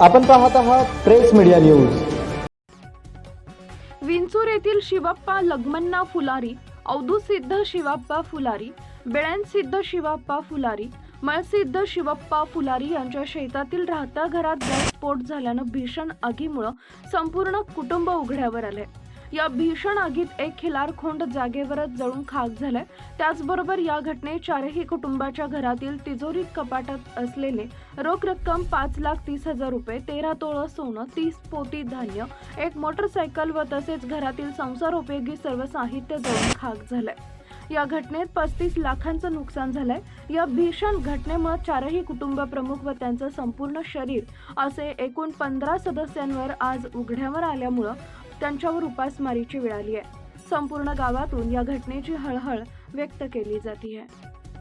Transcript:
आपण पाहत आहात प्रेस मीडिया न्यूज. विंचूर येथील शिवाप्पा लग्मन्ना फुलारी अवधूसिद्ध शिवाप्पा फुलारी बेळ्यांसिद्ध शिवाप्पा फुलारी मळसिद्ध शिवप्पा फुलारी यांच्या शेतातील राहत्या घरात गॅस स्फोट झाल्यानं भीषण आगीमुळं संपूर्ण कुटुंब उघड्यावर आले या भीषण आगीत एक खिलार खोंड जागेवरच जळून खाक झालाय. त्याचबरोबर या घटनेत चारही कुटुंबाच्या घरातील तिजोरी कपाटात असलेले रोख रक्कम पाच लाख तीस हजार रुपये तेरा तोळं सोनं तीस पोती धान्य एक मोटरसायकल व तसेच घरातील संसार उपयोगी सर्व साहित्य जळून खाक झालंय. या घटनेत पस्तीस लाखांचं नुकसान झालंय. या भीषण घटनेमुळे चारही कुटुंब प्रमुख व त्यांचं संपूर्ण शरीर असे एकूण पंधरा सदस्यांवर आज उघड्यावर आल्यामुळं त्यांच्यावर उपासमारीची वेळ आली आहे. संपूर्ण गावातून या घटनेची हळहळ व्यक्त केली जाते